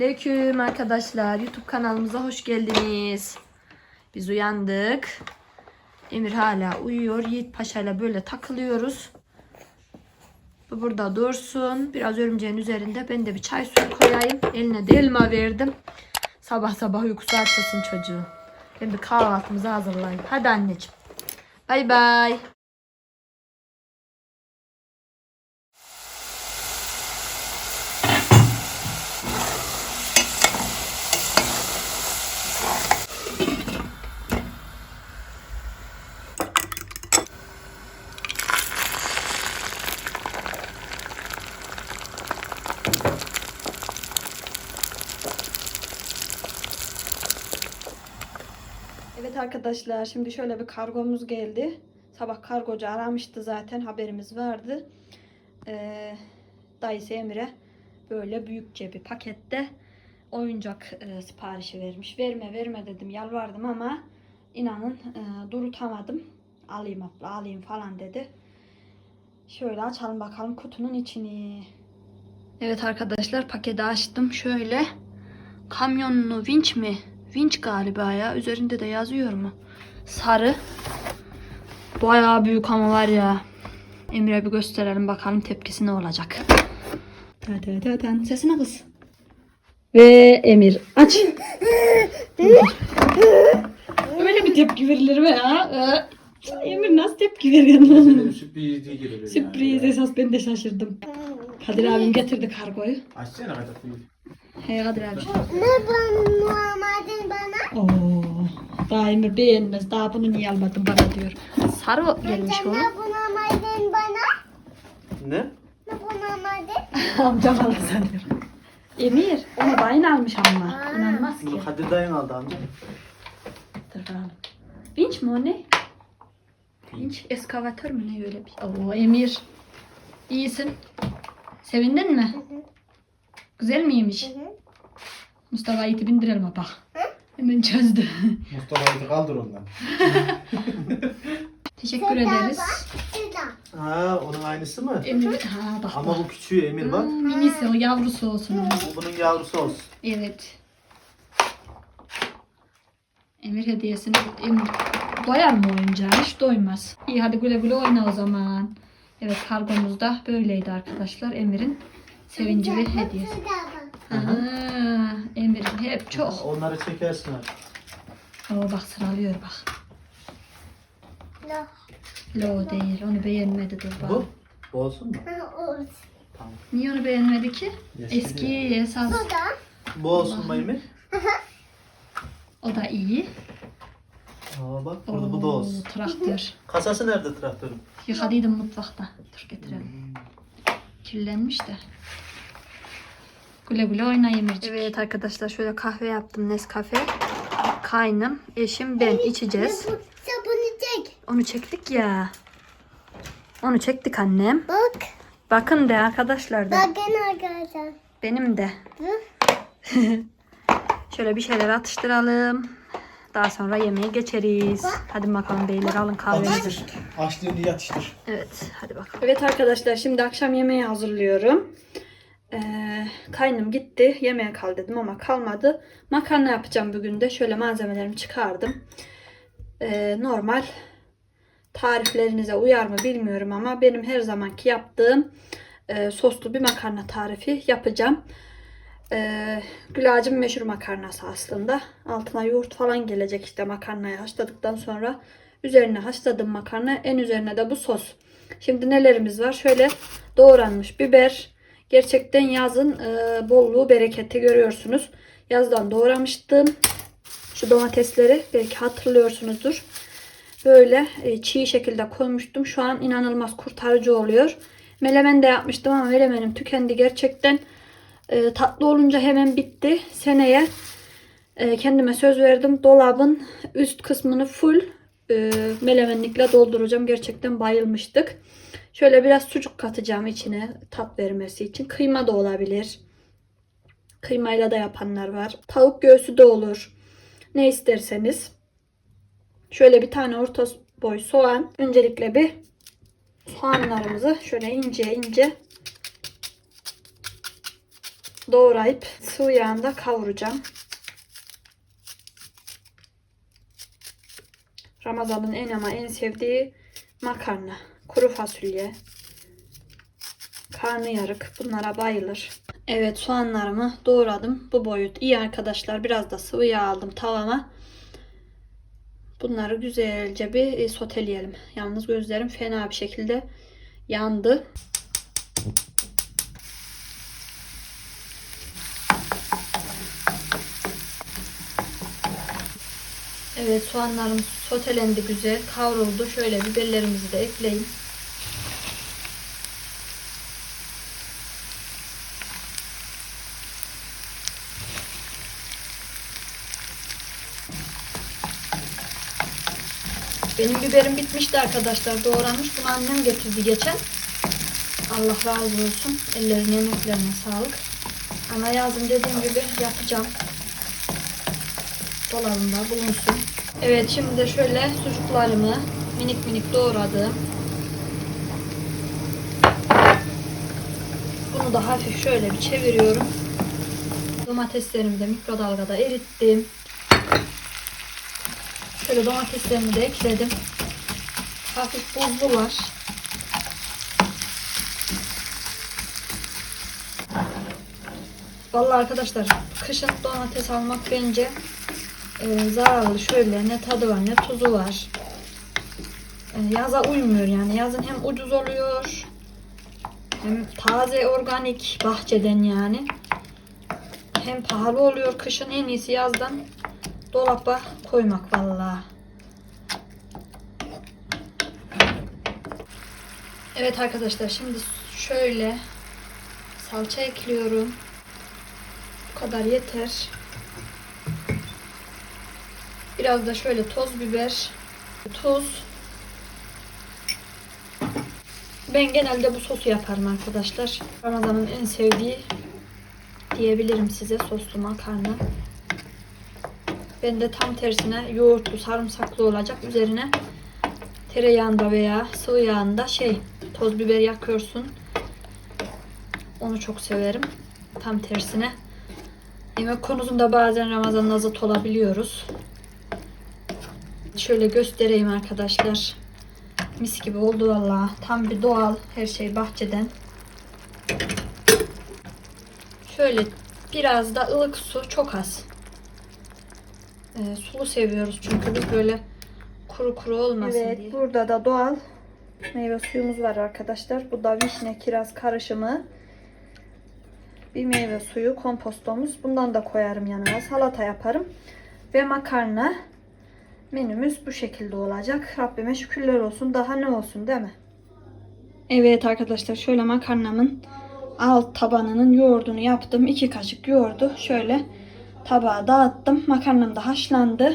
Selamünaleyküm arkadaşlar. YouTube kanalımıza hoş geldiniz. Biz uyandık. Emir hala uyuyor. Yiğit Paşa ile böyle takılıyoruz. Bu burada dursun. Biraz örümceğin üzerinde. Ben de bir çay suyu koyayım. Eline de elma verdim. Sabah sabah uykusu açılsın çocuğu. Ben bir kahvaltımızı hazırlayayım. Hadi anneciğim. Bay bay. Evet arkadaşlar şimdi şöyle bir kargomuz geldi. Sabah kargocu aramıştı zaten haberimiz vardı. Ee, dayısı Emir'e böyle büyükçe bir pakette oyuncak e, siparişi vermiş. Verme verme dedim yalvardım ama inanın e, durutamadım. Alayım abla alayım falan dedi. Şöyle açalım bakalım kutunun içini. Evet arkadaşlar paketi açtım. Şöyle kamyonlu vinç mi? Vinç galiba ya. Üzerinde de yazıyor mu? Sarı. Bayağı büyük ama var ya. Emir'e bir gösterelim bakalım tepkisi ne olacak. Sesine kız. Ve Emir aç. Öyle bir tepki verilir mi ya? Ee, Emir nasıl tepki veriyor? Sürpriz değil gibi. Sürpriz esas ben de şaşırdım. Kadir abim getirdi kargoyu. Açsana değil. He Kadir abi. Ne ben Muhammed'in bana? Oo, daha Emir beğenmez. Daha bunu niye almadın bana diyor. Sarı gelmiş o. Ne bu Muhammed'in bana? Ne? Ne bu Muhammed'in? Amcam aldı sanıyor. Emir onu bayın almış ama. İnanmaz ki. Bunu Kadir dayın aldı amca. Dur bakalım. Vinç mi o ne? Vinç eskavatör mü ne öyle bir. Oo Emir. İyisin. Sevindin mi? Güzel miymiş? Mustafa Yiğit'i bindirelim ha bak. Hemen çözdü. Mustafa'yı da kaldır ondan. Teşekkür ederiz. Ha onun aynısı mı? Emir ha bak Ama bak. bu küçüğü Emir bak. Hmm, minisi o yavrusu olsun onun. Bu bunun yavrusu olsun. Evet. Emir hediyesini Emir doyar mı oyuncağa? Hiç doymaz. İyi hadi güle güle oyna o zaman. Evet kargomuz da böyleydi arkadaşlar. Emir'in sevinci ve hediyesi. Aha, Emir'in hep çok. Onları çekersin artık. Oo bak sıralıyor bak. Ne? Lo değil. Onu beğenmedi dur bak. Bu? Bu olsun mu? Olsun. Tamam. Niye onu beğenmedi ki? Yeşil Eski esas. Şurada. Bu olsun mu Emir? O da iyi. Aa bak burada bu da olsun. Oo, Traktör. Kasası nerede traktörün? Yıkadıydım mutfakta. Dur getirelim. Kirlenmiş de. Güle güle oyna Emircik. Evet arkadaşlar şöyle kahve yaptım Nescafe. Kaynım, eşim, ben içeceğiz. Bu sabunu çek. Onu çektik ya. Onu çektik annem. Bak. Bakın de arkadaşlar da. Bakın arkadaşlar. Benim de. Şöyle bir şeyler atıştıralım. Daha sonra yemeğe geçeriz. Hadi bakalım beyler alın kahvenizi. Açlığını yatıştır. Evet, hadi bakalım. Evet arkadaşlar, şimdi akşam yemeği hazırlıyorum. Ee, kaynım gitti. Yemeğe kal dedim ama kalmadı. Makarna yapacağım bugün de. Şöyle malzemelerimi çıkardım. Ee, normal tariflerinize uyar mı bilmiyorum ama benim her zamanki yaptığım e, soslu bir makarna tarifi yapacağım. Ee, Gülacım meşhur makarnası aslında. Altına yoğurt falan gelecek işte makarnayı haşladıktan sonra. Üzerine haşladım makarna. En üzerine de bu sos. Şimdi nelerimiz var? Şöyle doğranmış biber. Gerçekten yazın e, bolluğu bereketi görüyorsunuz. Yazdan doğramıştım. Şu domatesleri belki hatırlıyorsunuzdur. Böyle e, çiğ şekilde koymuştum. Şu an inanılmaz kurtarıcı oluyor. Melemen de yapmıştım ama melemenim tükendi gerçekten. E, tatlı olunca hemen bitti. Seneye e, kendime söz verdim. Dolabın üst kısmını full e, melemenlikle dolduracağım. Gerçekten bayılmıştık. Şöyle biraz sucuk katacağım içine tat vermesi için. Kıyma da olabilir. Kıymayla da yapanlar var. Tavuk göğsü de olur. Ne isterseniz. Şöyle bir tane orta boy soğan. Öncelikle bir soğanlarımızı şöyle ince ince doğrayıp sıvı yağında kavuracağım. Ramazan'ın en ama en sevdiği makarna, kuru fasulye, karnıyarık bunlara bayılır. Evet soğanlarımı doğradım. Bu boyut iyi arkadaşlar. Biraz da sıvı yağ aldım tavama. Bunları güzelce bir e, soteleyelim. Yalnız gözlerim fena bir şekilde yandı. Evet soğanlarım sotelendi güzel. Kavruldu. Şöyle biberlerimizi de ekleyin. Benim biberim bitmişti arkadaşlar. Doğranmış. Bunu annem getirdi geçen. Allah razı olsun. Ellerine emeklerine sağlık. Ama yazın dediğim gibi yapacağım. Dolabımda bulunsun. Evet şimdi de şöyle sucuklarımı minik minik doğradım. Bunu da hafif şöyle bir çeviriyorum. Domateslerimi de mikrodalgada erittim. Şöyle domateslerimi de ekledim. Hafif buzlular. Vallahi arkadaşlar kışın domates almak bence e, zararlı. Şöyle ne tadı var ne tuzu var. E, yaza uymuyor yani. Yazın hem ucuz oluyor hem taze organik bahçeden yani. Hem pahalı oluyor. Kışın en iyisi yazdan dolaba koymak vallahi. Evet arkadaşlar şimdi şöyle salça ekliyorum. Bu kadar yeter. Biraz da şöyle toz biber, tuz. Ben genelde bu sosu yaparım arkadaşlar. Ramazan'ın en sevdiği diyebilirim size soslu makarna. Ben de tam tersine yoğurtlu, sarımsaklı olacak. Üzerine tereyağında veya sıvı yağında şey toz biber yakıyorsun. Onu çok severim. Tam tersine. Yemek konusunda bazen Ramazan'da zıt olabiliyoruz. Şöyle göstereyim arkadaşlar. Mis gibi oldu valla. Tam bir doğal. Her şey bahçeden. Şöyle biraz da ılık su. Çok az. Ee, sulu seviyoruz çünkü biz böyle kuru kuru olmasın Evet, diye. burada da doğal meyve suyumuz var arkadaşlar. Bu da vişne kiraz karışımı. Bir meyve suyu, kompostomuz. Bundan da koyarım yanına. Salata yaparım. Ve makarna. Menümüz bu şekilde olacak. Rabbime şükürler olsun. Daha ne olsun değil mi? Evet arkadaşlar şöyle makarnamın alt tabanının yoğurdunu yaptım. 2 kaşık yoğurdu şöyle tabağa dağıttım. Makarnam da haşlandı.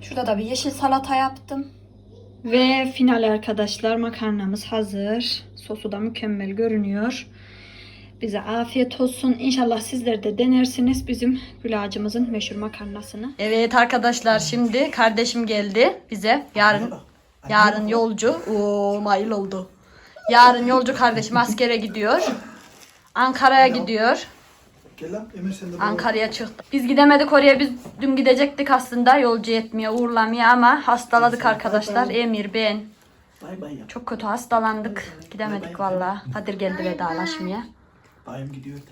Şurada da bir yeşil salata yaptım. Ve final arkadaşlar makarnamız hazır. Sosu da mükemmel görünüyor. Bize afiyet olsun. İnşallah sizler de denersiniz bizim gülacımızın meşhur makarnasını. Evet arkadaşlar şimdi kardeşim geldi bize. Yarın yarın yolcu. Oo mayıl oldu. Yarın yolcu kardeşim askere gidiyor. Ankara'ya gidiyor. Gel lan Emir sen de Ankara'ya çıktı. Biz gidemedik oraya. Biz dün gidecektik aslında yolcu etmeye, uğurlamaya ama hastaladık arkadaşlar. Emir, ben. Bay bay yap. Çok kötü hastalandık. Gidemedik valla. Kadir geldi vedalaşmaya. Bayım gidiyor de.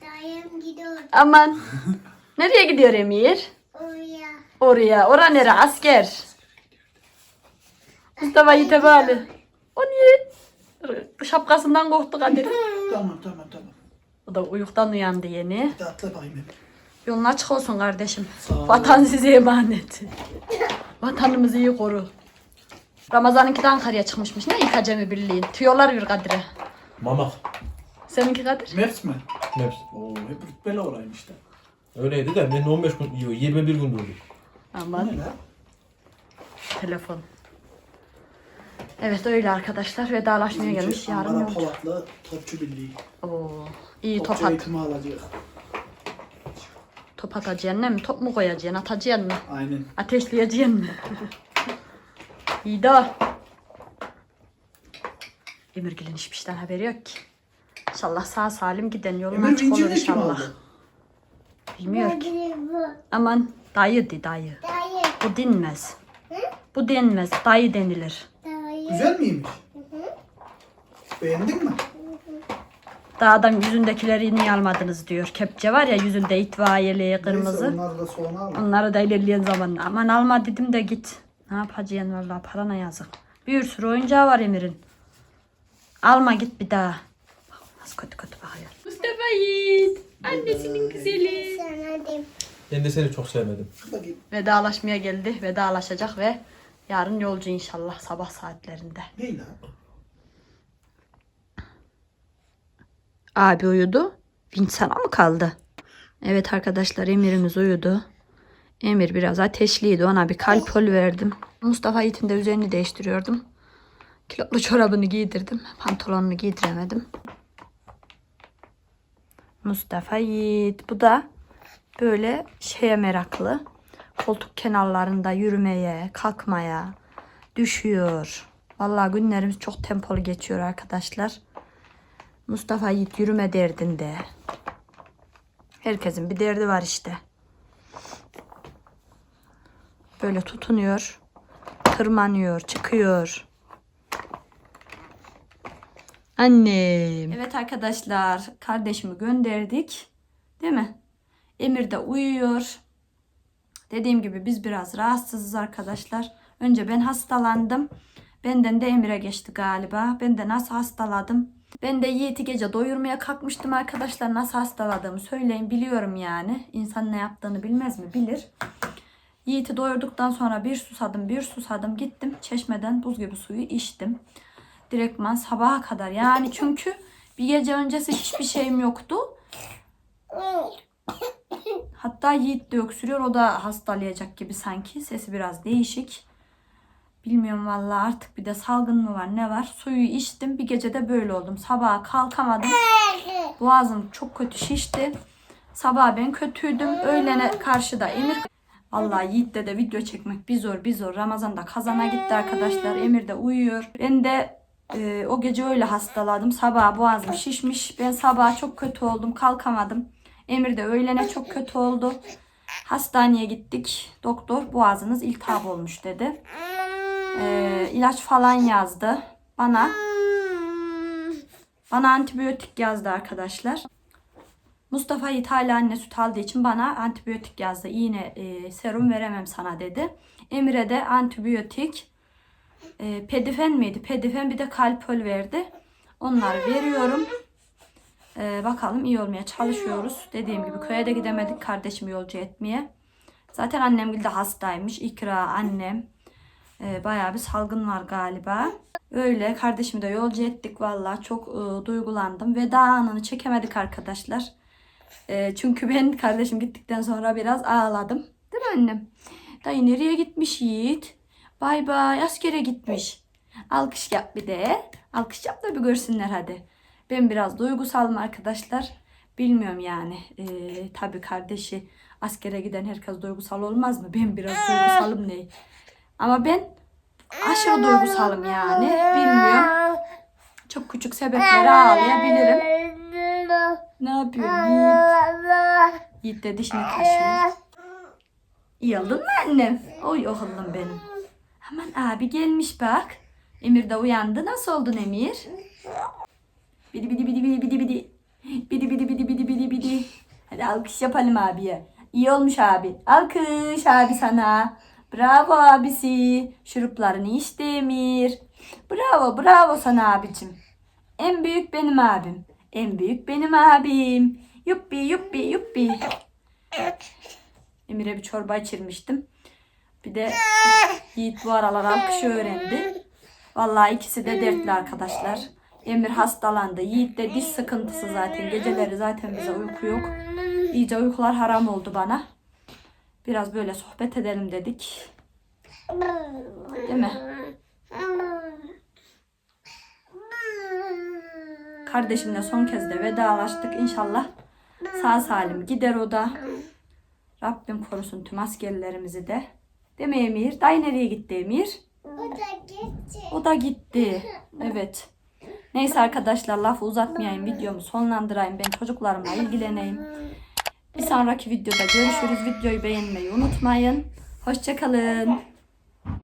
Dayım gidiyor Aman. Nereye gidiyor Emir? oraya. Oraya. Ora nere? Asker. Mustafa Yitebali. O niye? Şapkasından korktu Kadir. Tamam tamam tamam. O da uyuktan uyandı yeni. Bir de atla bayım Emir. Yolun açık olsun kardeşim. Sağ ol. Vatan size emanet. Vatanımızı iyi koru. Ramazan'ınki de Ankara'ya çıkmışmış. Ne ilk acemi birliğin? Tüyolar bir Kadir'e. Mamak. Seninki Kadir? Mers mi? Neps. Oo hep rütbeli oraymış da. Öyleydi de ben 15 gün, yok, 21 gün durdum. Bu Aman ne lan? telefon. Evet öyle arkadaşlar. Vedalaşmaya gelmiş. Yarın Ankara yolcu. Polatlı Topçu Birliği. Oo, iyi top Topçu at. eğitimi alacak. Top atacaksın mi? Top mu koyacaksın? Atacaksın mı? Aynen. Ateşleyeceksin mi? iyi de. Emirgil'in hiçbir şeyden haberi yok ki. İnşallah sağ salim giden yolun Emir açık olur inşallah. Bilmiyor ki. Aman dayı di dayı. Dayı. Bu denmez. Bu denmez. Dayı denilir. Dayı. Güzel miymiş? Beğendin mi? Daha adam yüzündekileri niye almadınız diyor. Kepçe var ya yüzünde itfaiyeli kırmızı. Neyse onları da sonra al. Onları da ilerleyen zaman. Aman alma dedim de git. Ne yapacaksın vallahi parana yazık. Bir sürü oyuncağı var Emir'in. Alma git bir daha. Kötü kötü bakıyor. Mustafa Yiğit. Annesinin güzeli. Ben de seni çok sevmedim. Vedalaşmaya geldi. Vedalaşacak ve yarın yolcu inşallah sabah saatlerinde. Ne lan? Abi uyudu. Vinç sana mı kaldı? Evet arkadaşlar Emir'imiz uyudu. Emir biraz ateşliydi. Ona bir kalpol verdim. Mustafa Yiğit'in de üzerini değiştiriyordum. Kilotlu çorabını giydirdim. Pantolonunu giydiremedim. Mustafa Yiğit. Bu da böyle şeye meraklı. Koltuk kenarlarında yürümeye, kalkmaya düşüyor. Vallahi günlerimiz çok tempolu geçiyor arkadaşlar. Mustafa Yiğit yürüme derdinde. Herkesin bir derdi var işte. Böyle tutunuyor. Tırmanıyor, çıkıyor. Annem. Evet arkadaşlar, kardeşimi gönderdik. Değil mi? Emir de uyuyor. Dediğim gibi biz biraz rahatsızız arkadaşlar. Önce ben hastalandım. Benden de Emir'e geçti galiba. Ben de nasıl hastaladım? Ben de Yiğit'i gece doyurmaya kalkmıştım arkadaşlar. Nasıl hastaladığımı söyleyin biliyorum yani. İnsan ne yaptığını bilmez mi? Bilir. Yiğit'i doyurduktan sonra bir susadım bir susadım gittim. Çeşmeden buz gibi suyu içtim. Direktman sabaha kadar yani çünkü bir gece öncesi hiçbir şeyim yoktu. Hatta Yiğit de öksürüyor. O da hastalayacak gibi sanki. Sesi biraz değişik. Bilmiyorum vallahi artık bir de salgın mı var ne var. Suyu içtim. Bir gecede böyle oldum. Sabaha kalkamadım. Boğazım çok kötü şişti. Sabah ben kötüydüm. Öğlene karşı da Emir Vallahi Yiğit'te de video çekmek bir zor bir zor. Ramazan'da kazana gitti arkadaşlar. Emir de uyuyor. Ben de e, o gece öyle hastaladım. Sabah boğazım şişmiş. Ben sabah çok kötü oldum. Kalkamadım. Emir de öğlene çok kötü oldu. Hastaneye gittik. Doktor boğazınız iltihap olmuş dedi. E, ilaç falan yazdı. Bana bana antibiyotik yazdı arkadaşlar. Mustafa hala anne süt aldığı için bana antibiyotik yazdı. İğne e, serum veremem sana dedi. Emir'e de antibiyotik e, pedifen miydi? Pedifen bir de kalpol verdi. Onları veriyorum. E, bakalım iyi olmaya çalışıyoruz. Dediğim gibi köye de gidemedik kardeşimi yolcu etmeye. Zaten annem de hastaymış. İkra annem. E, bayağı bir salgın var galiba. Öyle kardeşimi de yolcu ettik valla. Çok e, duygulandım. Veda anını çekemedik arkadaşlar. E, çünkü ben kardeşim gittikten sonra biraz ağladım. Değil mi annem? Dayı nereye gitmiş Yiğit? Bay bay askere gitmiş. Alkış yap bir de. Alkış yap da bir görsünler hadi. Ben biraz duygusalım arkadaşlar. Bilmiyorum yani. E, tabii kardeşi askere giden herkes duygusal olmaz mı? Ben biraz duygusalım ne? Ama ben aşırı duygusalım yani. Bilmiyorum. Çok küçük sebeplere ağlayabilirim. Ne yapıyorsun Yiğit? Yiğit de dişini kaşıyor. İyi oldun mu annem? Oy oğlum benim. Aman abi gelmiş bak. Emir de uyandı. Nasıl oldun Emir? Bidi bidi bidi bidi bidi bidi. Bidi bidi bidi bidi bidi bidi. Hadi alkış yapalım abiye. İyi olmuş abi. Alkış abi sana. Bravo abisi. Şuruplarını içti Emir. Bravo bravo sana abicim. En büyük benim abim. En büyük benim abim. Yuppi yuppi yuppi. Emir'e bir çorba içirmiştim. Bir de Yiğit bu aralar alkışı öğrendi. Vallahi ikisi de dertli arkadaşlar. Emir hastalandı. Yiğit de diş sıkıntısı zaten. Geceleri zaten bize uyku yok. İyice uykular haram oldu bana. Biraz böyle sohbet edelim dedik. Değil mi? Kardeşimle son kez de vedalaştık. İnşallah sağ salim gider o da. Rabbim korusun tüm askerlerimizi de. Değil mi Emir? Dayı nereye gitti Emir? O da gitti. O da gitti. Evet. Neyse arkadaşlar lafı uzatmayayım videomu sonlandırayım. Ben çocuklarımla ilgileneyim. Bir sonraki videoda görüşürüz. Videoyu beğenmeyi unutmayın. Hoşçakalın.